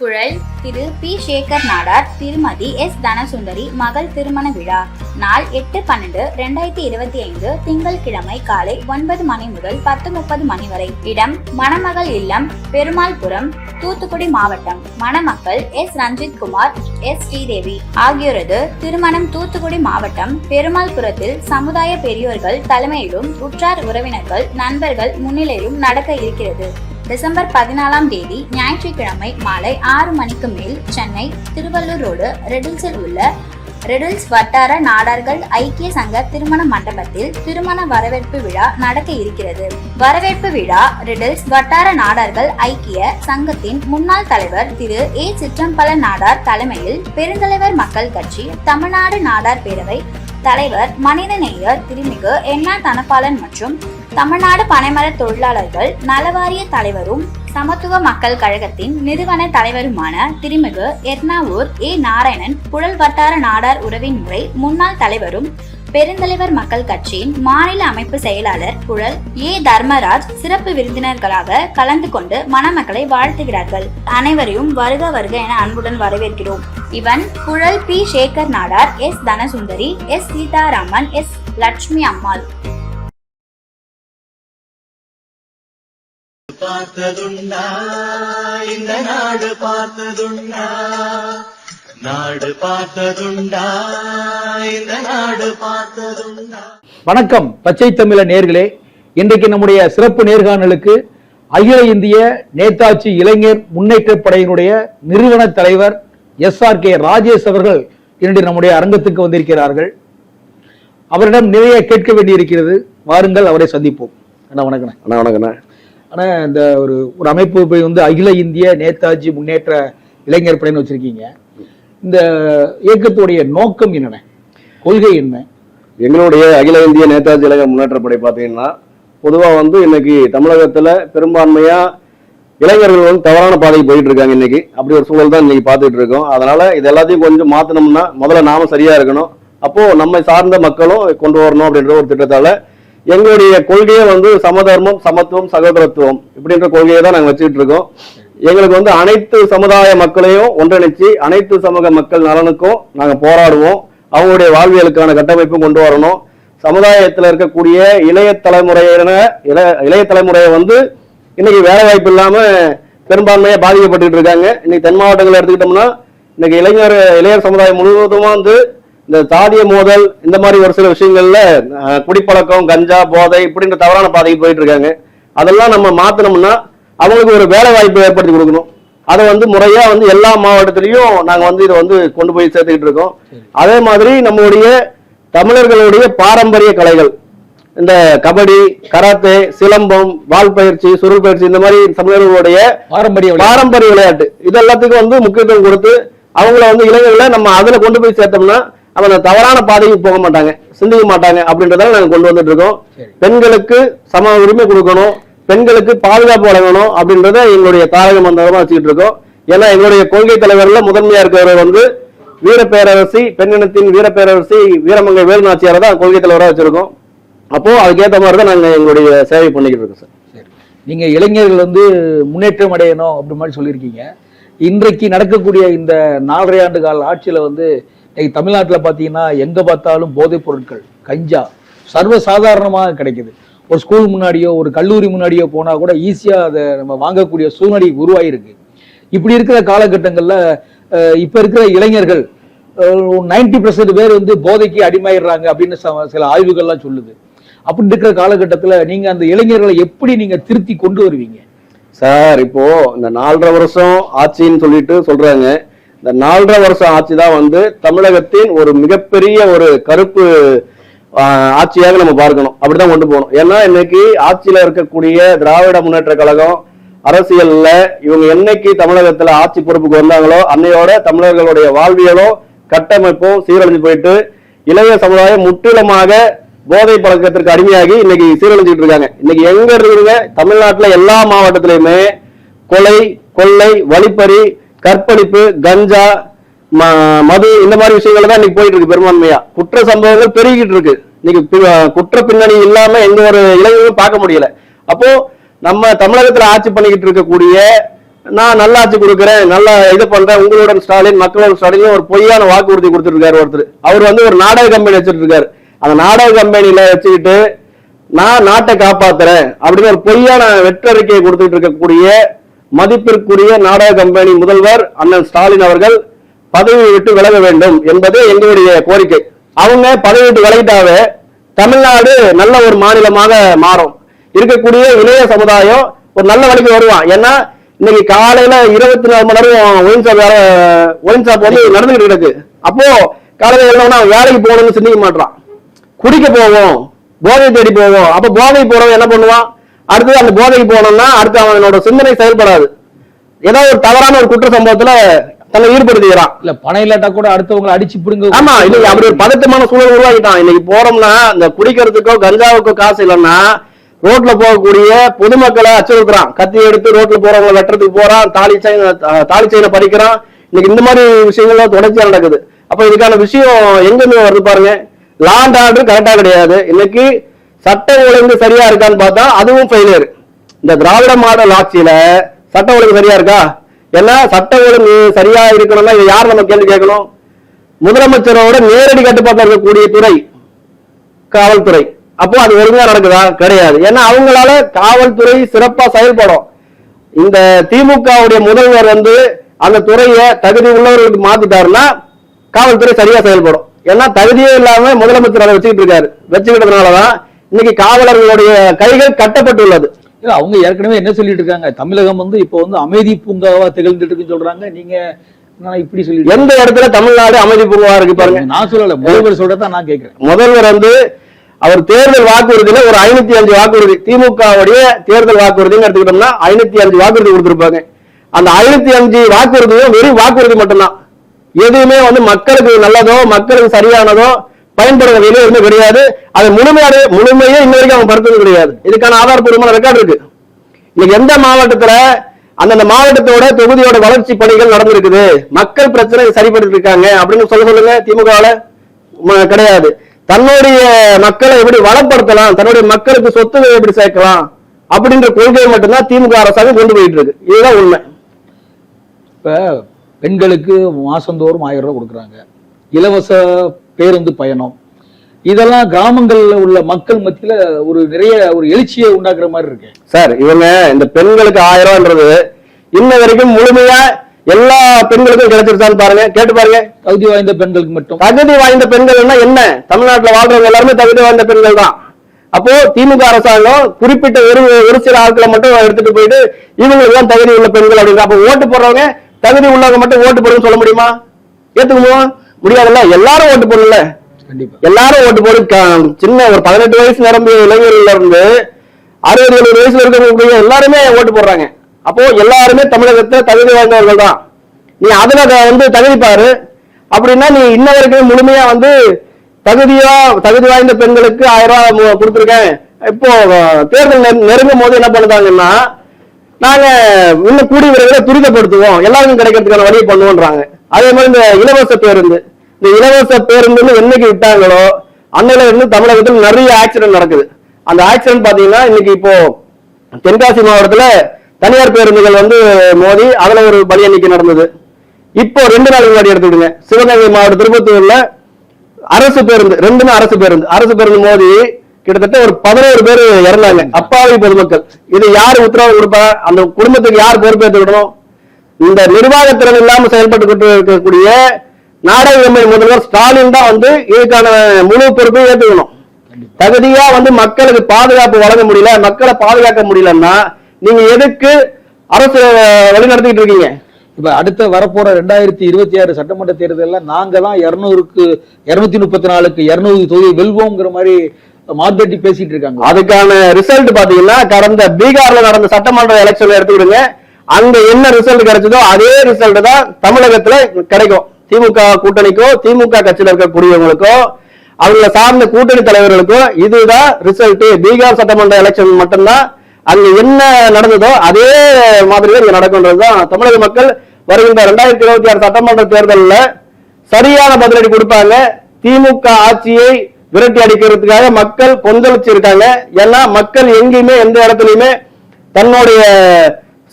குழல் திரு பி. சேகர் நாடார் திருமதி எஸ். தனசுந்தரி மகள் திருமண விழா. நாள் எட்டு பன்னெண்டு ரெண்டாயிரத்தி இருபத்தி ஐந்து திங்கட்கிழமை காலை ஒன்பது மணி முதல் பத்து முப்பது மணி வரை. இடம் மணமகள் இல்லம் பெருமாள்புரம் தூத்துக்குடி மாவட்டம். மணமக்கள் எஸ். ரஞ்சித் குமார் எஸ். ஸ்ரீதேவி. ஆகியோரது திருமணம் தூத்துக்குடி மாவட்டம் பெருமாள்புரத்தில் சமுதாய பெரியோர்கள் தலைமையிலும் உற்றார் உறவினர்கள் நண்பர்கள் முன்னிலையிலும் நடக்க இருக்கிறது. டிசம்பர் பதினாலாம் தேதி ஞாயிற்றுக்கிழமை மாலை ஆறு மணிக்கு மேல் சென்னை திருவள்ளூர் ரோடு ரெடில்ஸில் உள்ள ரெடில்ஸ் வட்டார நாடார்கள் ஐக்கிய சங்க திருமண மண்டபத்தில் திருமண வரவேற்பு விழா நடக்க இருக்கிறது. வரவேற்பு விழா ரெடில்ஸ் வட்டார நாடார்கள் ஐக்கிய சங்கத்தின் முன்னாள் தலைவர் திரு ஏ. சிற்றம்பல நாடார் தலைமையில் பெருந்தலைவர் மக்கள் கட்சி தமிழ்நாடு நாடார் பேரவை தலைவர் மனிதநேயர் திருமிகு எண்ணா தனபாலன் மற்றும் தமிழ்நாடு பனைமர தொழிலாளர்கள் நலவாரிய தலைவரும் சமத்துவ மக்கள் கழகத்தின் நிறுவன தலைவருமான திருமிகு எர்ணாவூர் ஏ. நாராயணன் புழல் வட்டார நாடார் உறவின் முறை முன்னாள் தலைவரும் பெருந்தலைவர் மக்கள் கட்சியின் மாநில அமைப்பு செயலாளர் குழல் ஏ. தர்மராஜ் சிறப்பு விருந்தினர்களாக கலந்து கொண்டு மணமக்களை வாழ்த்துகிறார்கள். அனைவரையும் வருக வருக என அன்புடன் வரவேற்கிறோம். இவன் குழல் P. Sekar Nadar S. Dhanasundari S. Seetharaman S. Lakshmi Ammal. பார்த்ததுண்டா? இந்த நாடு பார்த்ததுண்டா? நாடு பார்த்ததுண்டா? இந்த நாடு பார்த்ததுண்டா? வணக்கம் பச்சை தமிழ நேர்களே. இன்றைக்கு நம்முடைய சிறப்பு நேர்காணலுக்கு அகில இந்திய நேதாஜி இளைஞர் முன்னேற்ற படையினுடைய நிறுவன தலைவர் எஸ் ஆர் கே ராஜேஷ் அவர்கள் இன்று நம்முடைய அரங்கத்துக்கு வந்திருக்கிறார்கள். அவரிடம் நிறைய கேட்க வேண்டியிருக்கிறது. வாருங்கள் அவரை சந்திப்போம். அண்ணா வணக்கம் அண்ணா வணக்கண்ணா. ஆனால் இந்த ஒரு ஒரு அமைப்பு போய் வந்து அகில இந்திய நேதாஜி முன்னேற்ற இளைஞர் படைன்னு வச்சிருக்கீங்க. இந்த இயக்கத்துடைய நோக்கம் என்னென்ன? கொள்கை என்ன? எங்களுடைய அகில இந்திய நேதாஜி இளைஞர் முன்னேற்ற படை பார்த்தீங்கன்னா பொதுவாக வந்து இன்னைக்கு தமிழகத்தில் பெரும்பான்மையாக இளைஞர்கள் வந்து தவறான பாதைக்கு போயிட்டு இருக்காங்க இன்னைக்கு. அப்படி ஒரு சூழல் தான் இன்னைக்கு பார்த்துட்டு இருக்கோம் அதனால இது எல்லாத்தையும் கொஞ்சம் மாற்றணும்னா முதல்ல நாம சரியா இருக்கணும். அப்போ நம்மை சார்ந்த மக்களும் கொண்டு வரணும் அப்படின்ற ஒரு திட்டத்தால எங்களுடைய கொள்கையே வந்து சமதர்மம் சமத்துவம் சகோதரத்துவம் இப்படின்ற கொள்கையை தான் நாங்கள் வச்சுக்கிட்டு இருக்கோம் எங்களுக்கு வந்து அனைத்து சமுதாய மக்களையும் ஒன்றிணைச்சு அனைத்து சமூக மக்கள் நலனுக்கும் நாங்கள் போராடுவோம். அவங்களுடைய வாழ்வியலுக்கான கட்டமைப்பும் கொண்டு வரணும். சமுதாயத்தில் இருக்கக்கூடிய இளைய தலைமுறையின இளைய இளைய தலைமுறையை வந்து இன்னைக்கு வேலை வாய்ப்பு இல்லாம பெரும்பான்மையா பாதிக்கப்பட்டு இருக்காங்க. இன்னைக்கு தென் மாவட்டங்களை எடுத்துக்கிட்டோம்னா இன்னைக்கு இளைஞர் இளைய சமுதாயம் முழுவதுமா வந்து இந்த சாதிய மோதல் இந்த மாதிரி ஒரு சில விஷயங்கள்ல குடிப்பழக்கம் கஞ்சா போதை இப்படின்ற தவறான பாதைக்கு போயிட்டு இருக்காங்க. அதெல்லாம் நம்ம மாத்தணும்னா அவங்களுக்கு ஒரு வேலை வாய்ப்பு ஏற்படுத்தி கொடுக்கணும். அதை வந்து முறையா வந்து எல்லா மாவட்டத்திலையும் நாங்க வந்து இதை வந்து கொண்டு போய் சேர்த்துக்கிட்டு இருக்கோம். அதே மாதிரி நம்மளுடைய தமிழர்களுடைய பாரம்பரிய கலைகள். இந்த கபடி கராத்தே சிலம்பம் வால் பயிற்சி சுருள் பயிற்சி இந்த மாதிரி தமிழர்களுடைய பாரம்பரிய. பாரம்பரிய விளையாட்டு. இது எல்லாத்துக்கும் வந்து முக்கியத்துவம் கொடுத்து அவங்கள வந்து இளைஞர்களை நம்ம அதுல கொண்டு போய் சேர்த்தோம்னா அவங்க அந்த தவறான பாதைக்கு போக மாட்டாங்க சிந்திக்க மாட்டாங்க அப்படின்றதால நாங்க கொண்டு வந்துட்டு இருக்கோம். பெண்களுக்கு சம உரிமை கொடுக்கணும் பெண்களுக்கு பாதுகாப்பு வழங்கணும் அப்படின்றத எங்களுடைய தாரக மந்திரமா வச்சுக்கிட்டு இருக்கோம். ஏன்னா எங்களுடைய கொள்கை தலைவர்ல முதன்மையா இருக்கிறவர் வந்து வீரப்பேரரசி பெண்ணினத்தின் வீரப்பேரரசி வீரமங்கை வேலுநாச்சியாரை தான் கொள்கை தலைவரா வச்சிருக்கோம். அப்போ அதுக்கேற்ற மாதிரி தான் நாங்க எங்களுடைய சேவை பண்ணிக்கிட்டு இருக்கோம் சார். சரி. நீங்க இளைஞர்கள் வந்து முன்னேற்றம் அடையணும் அப்படி மாதிரி சொல்லியிருக்கீங்க. இன்றைக்கு நடக்கக்கூடிய இந்த நாலரை ஆண்டு கால ஆட்சியில வந்து இன்னைக்கு பார்த்தீங்கன்னா எங்கே பார்த்தாலும் போதைப் பொருட்கள் கஞ்சா சர்வ சாதாரணமாக கிடைக்குது. ஒரு ஸ்கூல் முன்னாடியோ ஒரு கல்லூரி முன்னாடியோ போனால் கூட ஈஸியாக அதை நம்ம வாங்கக்கூடிய சூழ்நிலை உருவாயிருக்கு. இப்படி இருக்கிற காலகட்டங்களில் இப்போ இருக்கிற இளைஞர்கள் நைன்டி பர்சன்ட் பேர் வந்து போதைக்கு அடிமையிடுறாங்க அப்படின்னு ச- சில ஆய்வுகள்லாம் சொல்லுது. அப்படி இருக்கிற காலகட்டத்தில் நீங்கள் அந்த இளைஞர்களை எப்படி நீங்கள் திருத்தி கொண்டு வருவீங்க? சார் இப்போ இந்த நாலரை வருஷம் ஆட்சின்னு சொல்லிட்டு சொல்றாங்க. இந்த நாலரை வருஷம் ஆட்சி தான் வந்து தமிழகத்தின் ஒரு மிகப்பெரிய ஒரு கருப்பு ஆட்சியாக நம்ம பார்க்கணும். அப்படிதான் கொண்டு போகணும். ஏன்னா இன்னைக்கு ஆட்சியில இருக்கக்கூடிய திராவிட முன்னேற்ற கழகம் அரசியல்ல இவங்க என்னைக்கு தமிழகத்துல ஆட்சி பொறுப்புக்கு வந்தாங்களோ அன்னையோட தமிழர்களுடைய வாழ்வியலும் கட்டமைப்பும் சீரழிஞ்சு போயிட்டு இளைய சமுதாயம் முற்றிலுமாக போதை பழக்கத்திற்கு அடிமையாகி இன்னைக்கு சீரழிஞ்சுட்டு இருக்காங்க. இன்னைக்கு எங்க இருக்குங்க தமிழ்நாட்டுல எல்லா மாவட்டத்திலயுமே கொலை கொள்ளை வழிப்பறி கற்பழிப்பு கஞ்சா ம- மது இந்த மாதிரி விஷயங்கள் தான் இன்னைக்கு போயிட்டு இருக்கு பெரும்பான்மையா. குற்ற சம்பவங்கள் பெருகிட்டு இருக்கு இன்னைக்கு குற்ற பின்னணி இல்லாம எந்த ஒரு இளைஞர்களும் பார்க்க முடியல. அப்போ நம்ம தமிழகத்துல ஆட்சி பண்ணிக்கிட்டு இருக்கக்கூடிய நான் நல்லா ஆட்சி கொடுக்குறேன் நல்லா இது பண்றேன் உங்களுடன் ஸ்டாலின் மக்களுடன் ஸ்டாலின் ஒரு பொய்யான வாக்குறுதி கொடுத்துருக்காரு ஒருத்தர். அவர் வந்து ஒரு நாடக கம்பெனி வச்சுட்டு இருக்காரு அந்த நாடக கம்பெனியில வச்சுக்கிட்டு நான் நாட்டை காப்பாத்துறேன் அப்படின்னு ஒரு பொய்யான வெற்றறிக்கையை கொடுத்துட்டு இருக்கக்கூடிய மதிப்பிற்குரிய நாடக கம்பெனி முதல்வர் அண்ணன் ஸ்டாலின் அவர்கள் பதவியை விட்டு விலக வேண்டும் என்பது எங்களுடைய கோரிக்கை. அவங்க பதவி விட்டு விலகிட்டாவே தமிழ்நாடு நல்ல ஒரு மாநிலமாக மாறும். இருக்கக்கூடிய இளைய சமுதாயம் ஒரு நல்ல வழிக்கு வருவான். ஏன்னா இன்னைக்கு காலையில இருபத்தி நாலு மணி நேரம் ஒயின் ஷாப் வேலை ஒயின் ஷாப் வந்து நடந்துகிட்டு கிடக்கு. அப்போ காலையில எழுந்தவனா வேலைக்கு போகணும்னு சிந்திக்க மாட்டான் குடிக்க போவோம் போதை தேடி போவோம். அப்ப போதை போறவன் என்ன பண்ணுவான்? அடுத்தது அந்த போதைக்கு போனோம்னா அடுத்து அவனோட சிந்தனை செயல்படாது. ஏதோ ஒரு தவறான ஒரு குற்ற சம்பவத்துல தன்னை ஈடுபடுத்திக்கிறான். இல்ல பணம் இல்லாட்டா கூட அடுத்தவங்களை அடிச்சு பிடுங்க. ஆமா இன்னைக்கு அப்படி ஒரு பதட்டமான சூழல் உருவாக்கிட்டான் இன்னைக்கு போறோம்னா இந்த குடிக்கிறதுக்கோ கஞ்சாவுக்கோ காசு இல்லைன்னா ரோட்ல போகக்கூடிய பொதுமக்களை அச்சுறுத்துறான். கத்தி எடுத்து ரோட்ல போறவங்க வெட்டுறதுக்கு போறான். தாலி செயின் தாலி செயினை பறிக்கிறான். இன்னைக்கு இந்த மாதிரி விஷயங்கள்லாம் தொடர்ச்சியா நடக்குது. அப்ப இதுக்கான விஷயம் எங்க இருந்து வருது பாருங்க. லாண்ட் ஆர்டர் கரெக்டா கிடையாது. இன்னைக்கு சட்ட ஒழுங்கு சரியா இருக்கான்னு பார்த்தா அதுவும் ஃபெயிலியர் இந்த திராவிட மாடல் ஆட்சியில சட்ட ஒழுங்கு சரியா இருக்கா? ஏன்னா சட்ட ஒழுங்கு சரியா இருக்கணும்னா இதை யார் நம்ம கேள்வி கேட்கணும்? முதலமைச்சரோட நேரடி கட்டுப்பாட்டில் இருக்கக்கூடிய துறை காவல்துறை. அப்போ அது ஒழுங்கா நடக்குதா? கிடையாது. ஏன்னா அவங்களால காவல்துறை சிறப்பா செயல்படும். இந்த திமுகவுடைய முதல்வர் வந்து அந்த துறையை தகுதி உள்ளவர்களுக்கு மாத்திட்டாருன்னா காவல்துறை சரியா செயல்படும். ஏன்னா தகுதியே இல்லாம முதலமைச்சர் அதை வச்சுக்கிட்டு இருக்காரு. வச்சுக்கிட்டதுனாலதான் இன்னைக்கு காவலர்களுடைய கைகள் கட்டப்பட்டுள்ளது. இல்ல அவங்க ஏற்கனவே என்ன சொல்லிட்டு இருக்காங்க? தமிழகம் வந்து இப்போ வந்து அமைதி பூங்காவா திகழ்ந்துட்டு இருக்குன்னு சொல்றாங்க. நீங்க இப்படி சொல்லிட்டு எந்த இடத்துல தமிழ்நாடு அமைதி பூங்கா இருக்கு பாருங்க. நான் சொல்லல. முதல்வர் சொல்றதா நான் கேட்கிறேன் முதல்வர் வந்து அவர் தேர்தல் வாக்குறுதியில ஒரு ஐநூத்தி அஞ்சு வாக்குறுதி திமுகவுடைய தேர்தல் வாக்குறுதின்னு எடுத்துக்கிட்டோம்னா ஐநூத்தி அஞ்சு வாக்குறுதி கொடுத்திருப்பாங்க. அந்த ஐநூத்தி அஞ்சு வாக்குறுதியும் வெறும் வாக்குறுதி மட்டும்தான். எதுவுமே வந்து மக்களுக்கு நல்லதோ மக்களுக்கு சரியானதோ பயன்படுற வகையில எதுவுமே கிடையாது. அது முழுமையாக முழுமையே இன்ன வரைக்கும் அவங்க படுத்தது கிடையாது. இதுக்கான ஆதாரப்பூர்வமான ரெக்கார்டு இருக்கு. இன்னைக்கு எந்த மாவட்டத்துல அந்தந்த மாவட்டத்தோட தொகுதியோட வளர்ச்சி பணிகள் நடந்திருக்குது? மக்கள் பிரச்சனை சரிபடுத்தி இருக்காங்க. அப்படின்னு சொல்ல சொல்லுங்க திமுகவால. கிடையாது. தன்னுடைய மக்களை எப்படி வளப்படுத்தலாம்? தன்னுடைய மக்களுக்கு சொத்துகளை எப்படி சேர்க்கலாம்? அப்படின்ற கொள்கையை மட்டும்தான் திமுக அரசாங்கம் கொண்டு போயிட்டு இருக்கு. இதுதான் உண்மை. இப்ப பெண்களுக்கு மாசந்தோறும் ஆயிரம் ரூபாய் கொடுக்குறாங்க. இலவச பேருந்து பயணம். இதெல்லாம் கிராமங்கள்ல உள்ள மக்கள் மத்தியில ஒரு நிறைய ஒரு எழுச்சியை உண்டாக்குற மாதிரி இருக்கு. சார் இவங்க இந்த பெண்களுக்கு ஆயிரம் ரூபான்றது இன்ன வரைக்கும் முழுமையா எல்லா பெண்களுக்கும் கிடைச்சிருச்சான்னு பாருங்க. கேட்டு பாருங்க. தகுதி வாய்ந்த பெண்களுக்கு மட்டும். தகுதி வாய்ந்த பெண்கள்னா என்ன? தமிழ்நாட்டுல வாழ்றவங்க எல்லாருமே தகுதி வாய்ந்த பெண்கள் தான். அப்போ திமுக அரசாங்கம் குறிப்பிட்ட ஒரு ஒரு சில ஆட்களை மட்டும் எடுத்துட்டு போயிட்டு இவங்களுக்கு தான் தகுதி உள்ள பெண்கள் அப்படிங்கிற அப்போ ஓட்டு போடுறவங்க தகுதி உள்ளவங்க மட்டும் ஓட்டு போடுன்னு சொல்ல முடியுமா? ஏத்துக்குமா? முடியாதுல்ல? எல்லாரும் ஓட்டு போடல எல்லாரும் ஓட்டு போடு. சின்ன ஒரு பதினெட்டு வயசு நிரம்பிய இளைஞர்கள்ல இருந்து அறுபது எழுபது வயசுல இருக்கக்கூடிய எல்லாருமே ஓட்டு போடுறாங்க. அப்போ எல்லாருமே தமிழகத்துல தகுதி வாய்ந்தவர்கள் தான். நீ அதுல வந்து தகுதி பாரு. அப்படின்னா நீ இன்ன வரைக்கும் முழுமையா வந்து தகுதியா தகுதி வாய்ந்த பெண்களுக்கு ஆயிரம் ரூபாய் கொடுத்திருக்கேன். இப்போ தேர்தல் நெரு- நெருங்கும் போது என்ன பண்ணுதாங்கன்னா நாங்க இன்னும் கூடிய விரைவில் துரிதப்படுத்துவோம். எல்லாருக்கும் கிடைக்கிறதுக்கான வழியை பண்ணுவோன்றாங்க. அதே மாதிரி இந்த இலவச பேருந்து. இந்த இலவச பேருந்துன்னு என்னைக்கு விட்டாங்களோ அன்னையில இருந்து தமிழகத்தில் நிறைய ஆக்சிடென்ட் நடக்குது. அந்த ஆக்சிடென்ட் பாத்தீங்கன்னா இன்னைக்கு இப்போ தென்காசி மாவட்டத்துல தனியார் பேருந்துகள் வந்து மோதி அதுல ஒரு பலி எண்ணிக்கை நடந்தது. இப்போ ரெண்டு நாள் முன்னாடி எடுத்துக்கிடுங்க. சிவகங்கை மாவட்டம் திருப்பத்தூர்ல அரசு பேருந்து ரெண்டுமே அரசு பேருந்து. அரசு பேருந்து மோதி கிட்டத்தட்ட ஒரு பதினோரு பேர் இறந்தாங்க. அப்பாவி பொதுமக்கள். இது யார் உத்தரவு கொடுப்பா? அந்த குடும்பத்துக்கு யார் பொறுப்பேற்று விடணும் இந்த நிர்வாகத்திறன் இல்லாமல் செயல்பட்டு இருக்கக்கூடிய நாடக கம்பெனி முதல்வர் ஸ்டாலின் தான் வந்து இதுக்கான முழு பொறுப்பை ஏற்றுக்கணும். தகுதியா வந்து மக்களுக்கு பாதுகாப்பு வழங்க முடியல மக்களை பாதுகாக்க முடியலன்னா நீங்க எதுக்கு அரசு வழி நடத்திட்டு இருக்கீங்க? இப்ப அடுத்த வரப்போற ரெண்டாயிரத்தி இருபத்தி ஆறு சட்டமன்ற தேர்தல்ல நாங்க தான் இருநூறுக்கு இருநூத்தி முப்பத்தி நாலுக்கு இருநூறு தொகுதி வெல்வோங்கிற மாதிரி மார்பெட்டி பேசிட்டு இருக்காங்க. அதுக்கான ரிசல்ட் பாத்தீங்கன்னா கடந்த பீகார்ல நடந்த சட்டமன்ற எலெக்ஷன்ல எடுத்துக்கிடுங்க. அங்க என்ன ரிசல்ட் கிடைச்சதோ அதே ரிசல்ட் தான் தமிழகத்துல கிடைக்கும். திமுக கூட்டணிக்கோ திமுக கட்சியில் இருக்கக்கூடியவங்களுக்கோ அவங்கள சார்ந்த கூட்டணி தலைவர்களுக்கோ இதுதான் ரிசல்ட் பீகார் சட்டமன்ற எலெக்ஷன் மட்டும்தான். அங்க என்ன நடந்ததோ அதே மாதிரி இங்க நடக்கும்ன்றதுதான் தமிழக மக்கள் வருகின்ற ரெண்டாயிரத்தி இருபத்தி ஆறு சட்டமன்ற தேர்தலில் சரியான பதிலடி கொடுப்பாங்க. திமுக ஆட்சியை விரட்டி அடிக்கிறதுக்காக மக்கள் கொந்தளிச்சு இருக்காங்க ஏன்னா மக்கள் எங்கேயுமே எந்த இடத்துலையுமே தன்னுடைய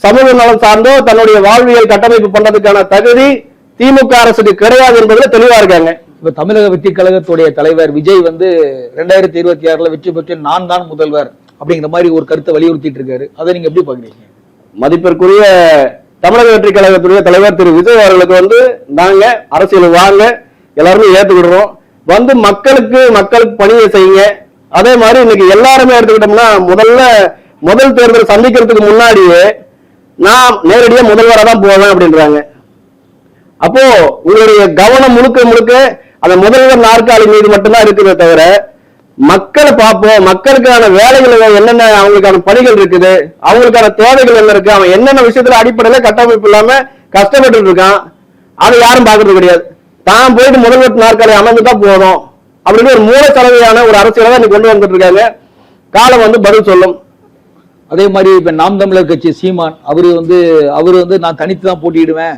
சமூக நலம் சார்ந்தோ தன்னுடைய வாழ்வியல் கட்டமைப்பு பண்றதுக்கான தகுதி திமுக அரசுக்கு கிடையாது என்பதுல தெளிவா இருக்காங்க. இப்ப தமிழக வெற்றி கழகத்துடைய தலைவர் விஜய் வந்து ரெண்டாயிரத்தி இருபத்தி ஆறுல வெற்றி பெற்று நான் தான் முதல்வர் அப்படிங்கிற மாதிரி ஒரு கருத்தை வலியுறுத்திட்டு இருக்காரு. அதை நீங்க எப்படி பாக்குறீங்க மதிப்பிற்குரிய தமிழக வெற்றி கழகத்துடைய தலைவர் திரு விஜய் அவர்களுக்கு வந்து நாங்க அரசியல் வாங்க எல்லாருமே ஏத்துக்கிடுறோம். வந்து மக்களுக்கு மக்களுக்கு பணியை செய்யுங்க. அதே மாதிரி இன்னைக்கு எல்லாருமே எடுத்துக்கிட்டோம்னா முதல்ல முதல் தேர்தல் சந்திக்கிறதுக்கு முன்னாடியே நான் நேரடியா முதல்வரா தான் போவேன் அப்படின்றாங்க. அப்போ உங்களுடைய கவனம் முழுக்க முழுக்க அந்த முதல்வர் நாற்காலி மீது மட்டும்தான் இருக்குதே தவிர மக்களை பார்ப்போம் மக்களுக்கான வேலைகள் என்னென்ன அவங்களுக்கான பணிகள் இருக்குது அவங்களுக்கான தேவைகள் என்ன இருக்கு அவன் என்னென்ன விஷயத்துல அடிப்படையில கட்டமைப்பு இல்லாம கஷ்டப்பட்டு இருக்கான் அதை யாரும் பாக்குறது கிடையாது. தான் போயிட்டு முதல்வர் நாற்காலி தான் போதும். அப்படின்னு ஒரு மூல தலைவையான ஒரு அரசியலை தான் கொண்டு வந்துட்டு இருக்காங்க. காலம் வந்து பதில் சொல்லும். அதே மாதிரி இப்ப நாம் தமிழர் கட்சி சீமான் அவரு வந்து அவரு வந்து நான் தனித்து தான் போட்டியிடுவேன்.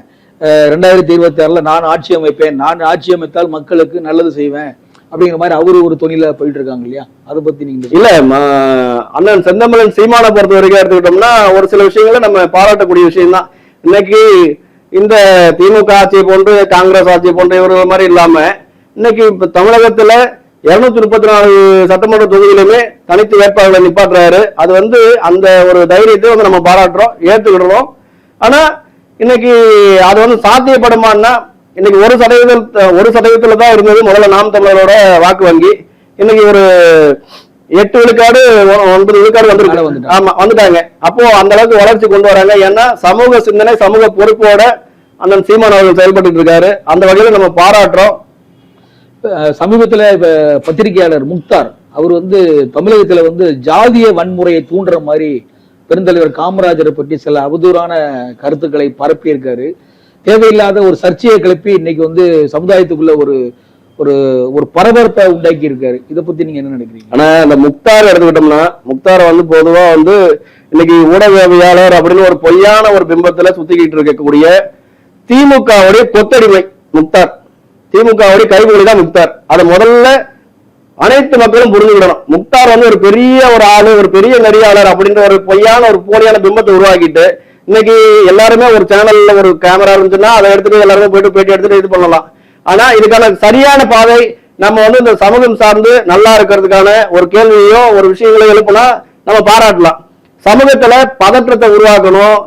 ரெண்டாயிரத்தி இருபத்தி ஆறுல நான் ஆட்சி அமைப்பேன். நான் ஆட்சி அமைத்தால் மக்களுக்கு நல்லது செய்வேன். அப்படிங்கிற மாதிரி அவரு ஒரு தொழில போயிட்டு இருக்காங்க இல்லையா? அதை பத்தி நீங்க இல்ல அண்ணன் செந்தமிழன் சீமானை பொறுத்த வரைக்கும் எடுத்துக்கிட்டோம்னா ஒரு சில விஷயங்களை நம்ம பாராட்டக்கூடிய விஷயம் தான் இன்னைக்கு இந்த திமுக ஆட்சி போன்று காங்கிரஸ் ஆட்சி போன்ற இவர்கள் மாதிரி இல்லாம இன்னைக்கு இப்ப தமிழகத்துல இருநூத்தி முப்பத்தி நாலு சட்டமன்ற தொகுதியிலுமே தனித்து வேட்பாளர்களை நிப்பாட்டுறாரு. அது வந்து அந்த ஒரு தைரியத்தை வந்து நம்ம பாராட்டுறோம் ஏத்துக்கிடுறோம். ஆனா இன்னைக்கு அது வந்து சாத்தியப்படுமான்னா இன்னைக்கு ஒரு சதவீதம் ஒரு சதவீதத்துல தான் இருந்தது முதல்ல நாம் தமிழரோட வாக்கு வங்கி. இன்னைக்கு ஒரு எட்டு விழுக்காடு ஒன்பது விழுக்காடு வந்திருக்கு. ஆமா வந்துட்டாங்க. அப்போ அந்த அளவுக்கு வளர்ச்சி கொண்டு வராங்க. ஏன்னா சமூக சிந்தனை சமூக பொறுப்போட அண்ணன் சீமான் அவர்கள் செயல்பட்டு இருக்காரு. அந்த வகையில நம்ம பாராட்டுறோம். சமீபத்துல இப்ப பத்திரிகையாளர் முக்தார் அவர் வந்து தமிழகத்துல வந்து ஜாதிய வன்முறையை தூண்டுற மாதிரி பெருந்தலைவர் காமராஜரை பற்றி சில அவதூறான கருத்துக்களை பரப்பியிருக்காரு. தேவையில்லாத ஒரு சர்ச்சையை கிளப்பி இன்னைக்கு வந்து சமுதாயத்துக்குள்ள ஒரு ஒரு ஒரு பரபரப்பை உண்டாக்கி இருக்காரு இதை பத்தி நீங்க என்ன நினைக்கிறீங்க? ஆனா இந்த முக்தார் எடுத்துக்கிட்டோம்னா முக்தார் வந்து பொதுவா வந்து இன்னைக்கு ஊடகவியாளர் அப்படின்னு ஒரு பொய்யான ஒரு பிம்பத்துல சுத்திக்கிட்டு இருக்கக்கூடிய திமுகவுடைய கொத்தடிமை முக்தார். திமுகவுடைய கைகூலி தான் முக்தார். அதை முதல்ல அனைத்து மக்களும் புரிஞ்சுக்கிடணும் முக்தார் வந்து ஒரு பெரிய ஒரு ஆளு ஒரு பெரிய நெறியாளர் அப்படின்ற ஒரு பொய்யான ஒரு போலியான பிம்பத்தை உருவாக்கிட்டு இன்னைக்கு எல்லாருமே ஒரு சேனல்ல ஒரு கேமரா இருந்துச்சுன்னா அதை எடுத்துட்டு எல்லாருமே போயிட்டு பேட்டி எடுத்துட்டு இது பண்ணலாம். ஆனா இதுக்கான சரியான பாதை நம்ம வந்து இந்த சமூகம் சார்ந்து நல்லா இருக்கிறதுக்கான ஒரு கேள்வியோ ஒரு விஷயங்களோ எழுப்புனா நம்ம பாராட்டலாம். சமூகத்துல பதற்றத்தை உருவாக்கணும்.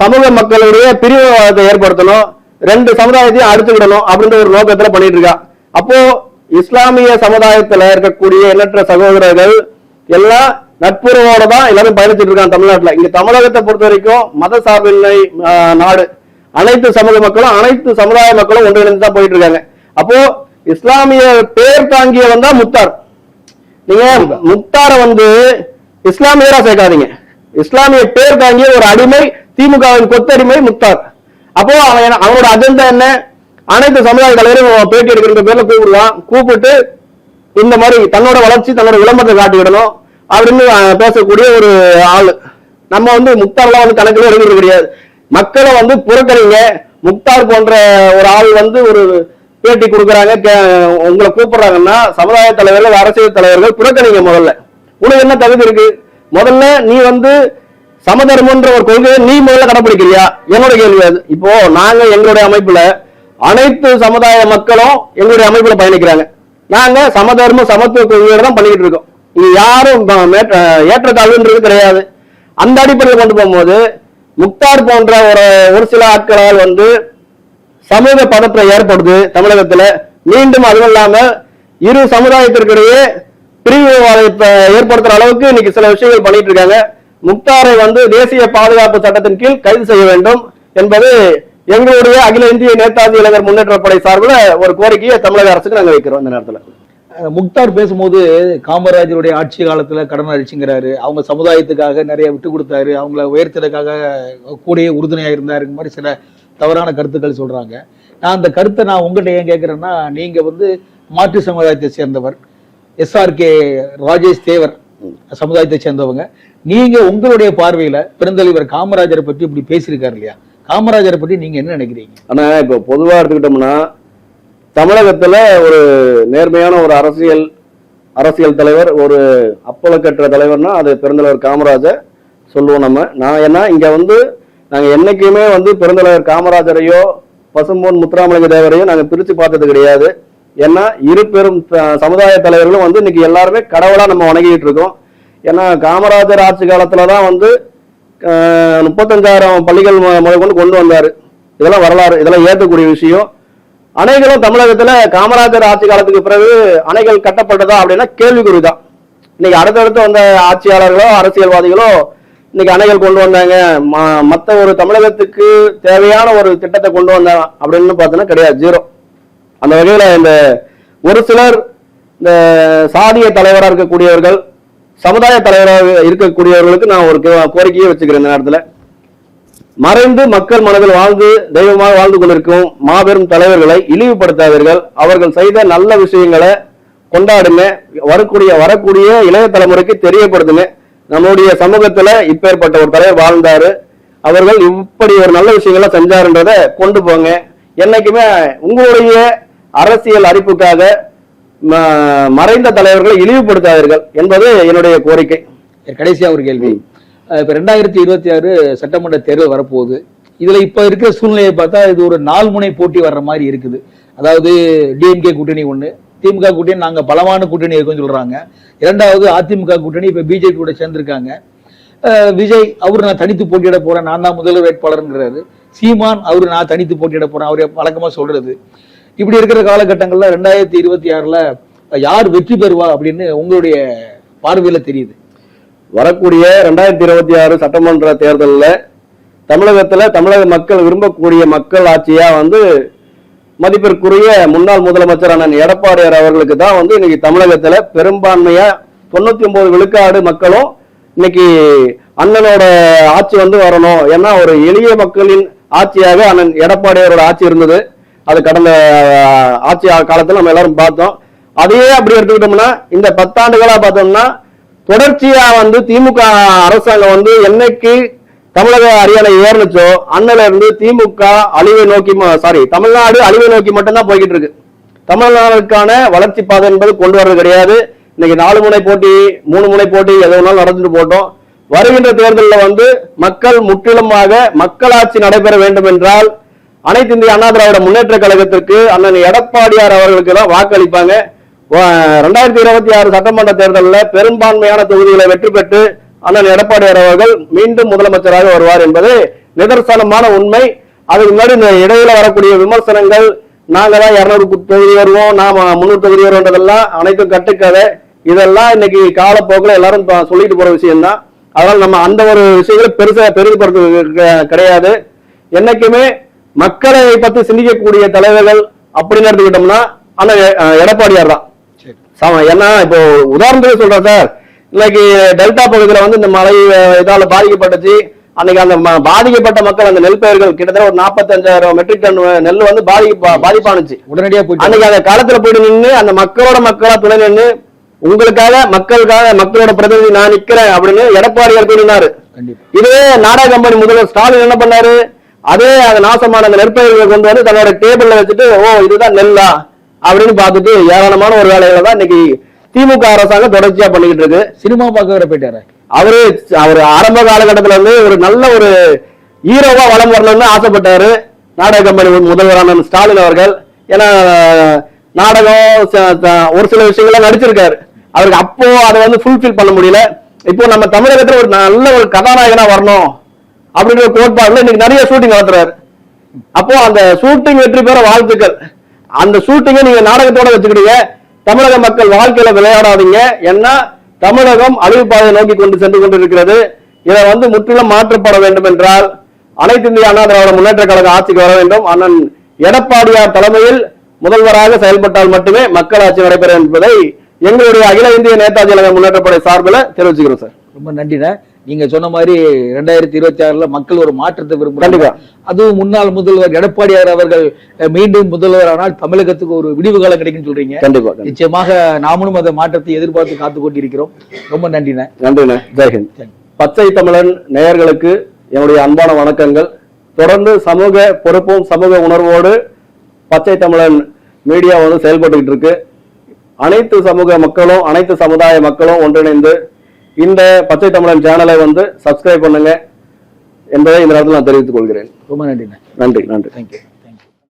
சமூக மக்களுடைய பிரிவுவாதத்தை ஏற்படுத்தணும். ரெண்டு சமுதாயத்தையும் அடிச்சுக்கிடணும் அப்படின்ற ஒரு நோக்கத்துல பண்ணிட்டு இருக்கா. அப்போ இஸ்லாமிய சமுதாயத்துல இருக்கக்கூடிய எண்ணற்ற சகோதரர்கள் எல்லாம் நட்புறவோட தான் எல்லாரும் பயணிச்சுட்டு இருக்காங்க தமிழ்நாட்டுல. இங்க தமிழகத்தை பொறுத்த வரைக்கும் மத சார்பின்மை நாடு. அனைத்து சமூக மக்களும் அனைத்து சமுதாய மக்களும் ஒன்றிணைந்து தான் போயிட்டு இருக்காங்க. அப்போ இஸ்லாமிய பேர் தாங்கியவன் தான் முத்தார் நீங்க முக்தார வந்து இஸ்லாமியரா சேர்க்காதீங்க. இஸ்லாமிய பேர் தாங்கிய ஒரு அடிமை திமுகவின் கொத்தடிமை முக்தார். அப்போ அவன் அவனோட அஜெண்டா என்ன? அனைத்து சமுதாய தலைவரும் பேட்டி எடுக்கிற பேர்ல கூப்பிடுவான். கூப்பிட்டு இந்த மாதிரி தன்னோட வளர்ச்சி தன்னோட விளம்பரத்தை காட்டிவிடணும் அப்படின்னு பேசக்கூடிய ஒரு ஆள். நம்ம வந்து முக்தார்லாம் வந்து கணக்கில் எடுக்கிறது கிடையாது மக்களை வந்து புறக்கணிங்க. முக்தார் போன்ற ஒரு ஆள் வந்து ஒரு பேட்டி கொடுக்குறாங்க கே- உங்களை கூப்பிடுறாங்கன்னா சமுதாய தலைவர்கள் அரசியல் தலைவர்கள் புறக்கணிங்க முதல்ல. உனக்கு என்ன தகுதி இருக்கு? முதல்ல நீ வந்து சமதர்மன்ற ஒரு கொள்கையை நீ முதல்ல கடைபிடிக்கிறியா என்னோட கேள்வி அது. இப்போ நாங்க எங்களுடைய அமைப்புல அனைத்து சமுதாய மக்களும் எங்களுடைய அமைப்புல பயணிக்கிறாங்க. நாங்க சமதர்ம சமத்துவ கொள்கையோட தான் பண்ணிக்கிட்டு இருக்கோம். இது யாரும் ஏற்றத்தாழ்வுன்றது கிடையாது. அந்த அடிப்படையில் கொண்டு போகும்போது முக்தார் போன்ற ஒரு ஒரு சில ஆட்களால் வந்து சமூக பதற்றை ஏற்படுது தமிழகத்துல. மீண்டும் அதுவும் இல்லாம இரு சமுதாயத்திற்கிடையே பிரிவுவாதத்தை ஏற்படுத்துற அளவுக்கு இன்னைக்கு சில விஷயங்கள் பண்ணிட்டு இருக்காங்க. முக்தாரை வந்து தேசிய பாதுகாப்பு சட்டத்தின் கீழ் கைது செய்ய வேண்டும் என்பது எங்களுடைய அகில இந்திய நேதாஜி இளைஞர் முன்னேற்ற படை சார்பில் ஒரு கோரிக்கையை தமிழக அரசுக்கு நாங்கள் வைக்கிறோம் இந்த நேரத்தில். முக்தார் பேசும்போது காமராஜருடைய ஆட்சி காலத்தில் கடன் அழிச்சுங்கிறாரு. அவங்க சமுதாயத்துக்காக நிறைய விட்டு கொடுத்தாரு. அவங்கள உயர்த்ததுக்காக கூடயே உறுதுணையாக இருந்தாருங்க மாதிரி சில தவறான கருத்துக்கள் சொல்கிறாங்க நான் அந்த கருத்தை நான் உங்கள்கிட்ட ஏன் கேட்குறேன்னா நீங்கள் வந்து மாற்று சமுதாயத்தை சேர்ந்தவர். எஸ்ஆர்கே ராஜேஷ் தேவர் சமுதாயத்தை சேர்ந்தவங்க. நீங்க உங்களுடைய பார்வையில பெருந்தலைவர் காமராஜரை பற்றி இப்படி பேசியிருக்காரு இல்லையா? காமராஜரை பற்றி நீங்க என்ன நினைக்கிறீங்க? ஆனா இப்போ பொதுவா எடுத்துக்கிட்டோம்னா தமிழகத்துல ஒரு நேர்மையான ஒரு அரசியல் அரசியல் தலைவர் ஒரு அப்பலக்கற்ற தலைவர்னா அது பெருந்தலைவர் காமராஜர் சொல்லுவோம் நம்ம. நான் ஏன்னா இங்க வந்து நாங்க என்னைக்குமே வந்து பெருந்தலைவர் காமராஜரையோ பசும்பொன் முத்துராமலிங்க தேவரையோ நாங்க பிரிச்சு பார்த்தது கிடையாது. ஏன்னா இரு பெரும் த- சமுதாய தலைவர்களும் வந்து இன்னைக்கு எல்லாருமே கடவுளா நம்ம வணங்கிட்டு இருக்கோம். ஏன்னா காமராஜர் ஆட்சி காலத்தில் தான் வந்து முப்பத்தஞ்சாயிரம் பள்ளிகள் மு- முதல் கொண்டு கொண்டு வந்தார். இதெல்லாம் வரலாறு இதெல்லாம் ஏற்கக்கூடிய விஷயம். அணைகளும் தமிழகத்துல காமராஜர் ஆட்சி காலத்துக்கு பிறகு அணைகள் கட்டப்பட்டதா அப்படின்னா கேள்விக்குறிதான். இன்னைக்கு அடுத்தடுத்து வந்த ஆட்சியாளர்களோ அரசியல்வாதிகளோ இன்னைக்கு அணைகள் கொண்டு வந்தாங்க. ம- ஒரு தமிழகத்துக்கு தேவையான ஒரு திட்டத்தை கொண்டு வந்தாங்க அப்படின்னு பார்த்தோன்னா கிடையாது ஜீரோ. அந்த வகையில இந்த ஒரு சிலர் இந்த சாதிய தலைவராக இருக்கக்கூடியவர்கள் சமுதாய தலைவராக இருக்கக்கூடியவர்களுக்கு நான் ஒரு கோரிக்கையை வச்சுக்கிறேன் இந்த நேரத்தில். மறைந்து மக்கள் மனதில் வாழ்ந்து தெய்வமாக வாழ்ந்து கொண்டிருக்கும் மாபெரும் தலைவர்களை இழிவுபடுத்தாதீர்கள். அவர்கள் செய்த நல்ல விஷயங்களை கொண்டாடுங்க. வரக்கூடிய வரக்கூடிய இளைய தலைமுறைக்கு தெரியப்படுத்துங்க. நம்முடைய சமூகத்துல இப்பேற்பட்ட ஒரு தலைவர் வாழ்ந்தாரு. அவர்கள் இப்படி ஒரு நல்ல விஷயங்களை செஞ்சாருன்றத கொண்டு போங்க. என்னைக்குமே உங்களுடைய அரசியல் அறிப்புக்காக மறைந்த தலைவர்களை இழிவுபடுத்தாதீர்கள் என்பது என்னுடைய கோரிக்கை. கடைசியா ஒரு கேள்வி. இப்போ இப்ப ரெண்டாயிரத்தி இருபத்தி ஆறு சட்டமன்ற தேர்தல் வரப்போகுது. இதுல இப்ப இருக்கிற சூழ்நிலையை பார்த்தா இது ஒரு நாலு முனை போட்டி வர்ற மாதிரி இருக்குது. அதாவது டிஎம்கே கூட்டணி ஒண்ணு திமுக கூட்டணி நாங்க பலமான கூட்டணி இருக்குன்னு சொல்றாங்க. இரண்டாவது அதிமுக கூட்டணி இப்ப பிஜேபி கூட சேர்ந்திருக்காங்க. விஜய் அவர் நான் தனித்து போட்டியிட போறேன் நான் தான் முதல்வர் வேட்பாளருங்கிறாரு. சீமான் அவர் நான் தனித்து போட்டியிட போறேன் அவரு வழக்கமா சொல்றது. இப்படி இருக்கிற காலகட்டங்கள்ல ரெண்டாயிரத்தி இருபத்தி ஆறுல யார் வெற்றி பெறுவா அப்படின்னு உங்களுடைய பார்வையில தெரியுது. வரக்கூடிய ரெண்டாயிரத்தி இருபத்தி ஆறு சட்டமன்ற தேர்தலில் தமிழகத்தில் தமிழக மக்கள் விரும்பக்கூடிய மக்கள் ஆட்சியாக வந்து மதிப்பிற்குரிய முன்னாள் முதலமைச்சர் அண்ணன் எடப்பாடியார் அவர்களுக்கு தான் வந்து இன்னைக்கு தமிழகத்தில் பெரும்பான்மையாக தொண்ணூத்தி ஒன்பது விழுக்காடு மக்களும் இன்னைக்கு அண்ணனோட ஆட்சி வந்து வரணும். ஏன்னா ஒரு எளிய மக்களின் ஆட்சியாக அண்ணன் எடப்பாடியாரோட ஆட்சி இருந்தது. அது கடந்த ஆட்சி காலத்தில் நம்ம எல்லாரும் பார்த்தோம். அதையே அப்படி எடுத்துக்கிட்டோம்னா இந்த பத்தாண்டுகளாக பார்த்தோம்னா தொடர்ச்சியாக வந்து திமுக அரசாங்கம் வந்து என்னைக்கு தமிழக ஹரியானா ஏறுனுச்சோ அண்ணில இருந்து திமுக அழிவை நோக்கி சாரி தமிழ்நாடு அழிவை நோக்கி மட்டும்தான் போய்கிட்டு இருக்கு தமிழ்நாடுக்கான வளர்ச்சி பாதை என்பது கொண்டு வர்றது கிடையாது. இன்னைக்கு நாலு முனை போட்டி மூணு முனை போட்டி எது வேணாலும் நடந்துட்டு போட்டோம். வருகின்ற தேர்தலில் வந்து மக்கள் முற்றிலுமாக மக்களாட்சி நடைபெற வேண்டும் என்றால் அனைத்து இந்திய அண்ணா திராவிட முன்னேற்ற கழகத்திற்கு அண்ணன் எடப்பாடியார் அவர்களுக்கு தான் வாக்களிப்பாங்க. ரெண்டாயிரத்தி இருபத்தி ஆறு சட்டமன்ற தேர்தலில் பெரும்பான்மையான தொகுதிகளை வெற்றி பெற்று அண்ணன் எடப்பாடியார் அவர்கள் மீண்டும் முதலமைச்சராக வருவார் என்பது நிதர்சனமான உண்மை. அதுக்கு முன்னாடி இந்த இடையில வரக்கூடிய விமர்சனங்கள் நாங்க தான் இருநூறு தொகுதி வருவோம் நாம முன்னூறு தொகுதி வருவோன்றதெல்லாம் அனைத்தும் கட்டுக்கதை. இதெல்லாம் இன்னைக்கு காலப்போக்கில் எல்லாரும் சொல்லிட்டு போற விஷயம்தான். அதனால நம்ம அந்த ஒரு விஷயங்களை பெருசாக பெரிதுபடுத்த கிடையாது. என்னைக்குமே மக்களை பத்தி சிந்திக்கக்கூடிய தலைவர்கள் அப்படின்னு எடுத்துக்கிட்டோம்னா அஹ் எடப்பாடியார் தான். ஏன்னா இப்போ உதாரணத்துக்கு சொல்றேன் சார். இன்னைக்கு டெல்டா பகுதியில வந்து இந்த மழை இதால பாதிக்கப்பட்டுச்சு. அன்னைக்கு அந்த பாதிக்கப்பட்ட மக்கள் அந்த நெல் பயிர்கள் கிட்டத்தட்ட ஒரு நாற்பத்தஞ்சாயிரம் மெட்ரிக் டன் நெல் வந்து பாதி பாதிப்பானுச்சு. உடனடியா போயிட்டு அன்னைக்கு அந்த காலத்துல போயிட்டு நின்னு அந்த மக்களோட மக்களா துணை நின்னு உங்களுக்காக மக்களுக்காக மக்களோட பிரதிநிதி நான் நிக்கிறேன் அப்படின்னு எடப்பாடியார் போய் நின்னாரு கண்டிப்பா. இதே நாடக கம்பெனி முதல்வர் ஸ்டாலின் என்ன பண்ணாரு? அதே அந்த நாசமான அந்த நெற்பயிர்களை கொண்டு வந்து தன்னோட டேபிள்ல வச்சுட்டு ஓ இதுதான் நெல்லா? அப்படின்னு பார்த்துட்டு ஏராளமான ஒரு வேலைகளை தான் இன்னைக்கு திமுக அரசாங்கம் தொடர்ச்சியா பண்ணிக்கிட்டு இருக்கு. சினிமா பார்க்க வர போயிட்டாரு. அவரு அவர் ஆரம்ப காலகட்டத்துல வந்து ஒரு நல்ல ஒரு ஹீரோவா வலம் வரணும்னு ஆசைப்பட்டாரு. நாடக கம்பெனி முதல்வரான ஸ்டாலின் அவர்கள். ஏன்னா நாடகம் ஒரு சில விஷயங்கள்லாம் நடிச்சிருக்காரு. அவருக்கு அப்போ அதை வந்து ஃபுல்ஃபில் பண்ண முடியல. இப்போ நம்ம தமிழகத்துல ஒரு நல்ல ஒரு கதாநாயகனா வரணும். அப்படின்ற கோட்பாடுல இன்னைக்கு நிறைய ஷூட்டிங் நடத்துறாரு. அப்போ அந்த ஷூட்டிங் வெற்றி பெற வாழ்த்துக்கள். அந்த ஷூட்டிங்கை நீங்க நாடகத்தோட வச்சுக்கிட்டீங்க தமிழக மக்கள் வாழ்க்கையில விளையாடாதீங்க. ஏன்னா தமிழகம் அழிவு பாதையை நோக்கி கொண்டு சென்று கொண்டிருக்கிறது. இதை வந்து முற்றிலும் மாற்றப்பட வேண்டும் என்றால் அனைத்து இந்திய அண்ணா திராவிட முன்னேற்ற கழக ஆட்சிக்கு வர வேண்டும். அண்ணன் எடப்பாடியார் தலைமையில் முதல்வராக செயல்பட்டால் மட்டுமே மக்களாட்சி நடைபெறும் என்பதை எங்களுடைய அகில இந்திய நேதாஜி முன்னேற்றப்படை சார்பில் தெரிவிச்சுக்கிறோம் சார். ரொம்ப நன்றிண்ணே. நீங்க சொன்ன மாதிரி ரெண்டாயிரத்தி இருபத்தி ஆறுல மக்கள் ஒரு மாற்றத்தை விரும்புறாங்க. அதுவும் முன்னாள் முதல்வர் எடப்பாடியார் அவர்கள் மீண்டும் முதல்வர் ஆனால் தமிழகத்துக்கு ஒரு விடிவு காலம் கிடைக்கும்னு சொல்றீங்க. கண்டிப்பா. நிச்சயமாக நாமளும் அந்த மாற்றத்தை எதிர்பார்த்து காத்து கொண்டிருக்கிறோம். ரொம்ப நன்றிண்ணே. நன்றிண்ணே. ஜெய்ஹிந்த். பச்சை தமிழன் நேயர்களுக்கு என்னுடைய அன்பான வணக்கங்கள். தொடர்ந்து சமூக பொறுப்பும் சமூக உணர்வோடு பச்சை தமிழன் மீடியா வந்து செயல்பட்டுக்கிட்டு இருக்கு. அனைத்து சமூக மக்களும் அனைத்து சமுதாய மக்களும் ஒன்றிணைந்து இந்த பச்சை தமிழன் சேனலை வந்து சப்ஸ்கிரைப் பண்ணுங்க என்பதை இந்த நேரத்தில் நான் தெரிவித்துக் கொள்கிறேன். ரொம்ப நன்றிண்ணே நன்றி நன்றி. தேங்க்யூ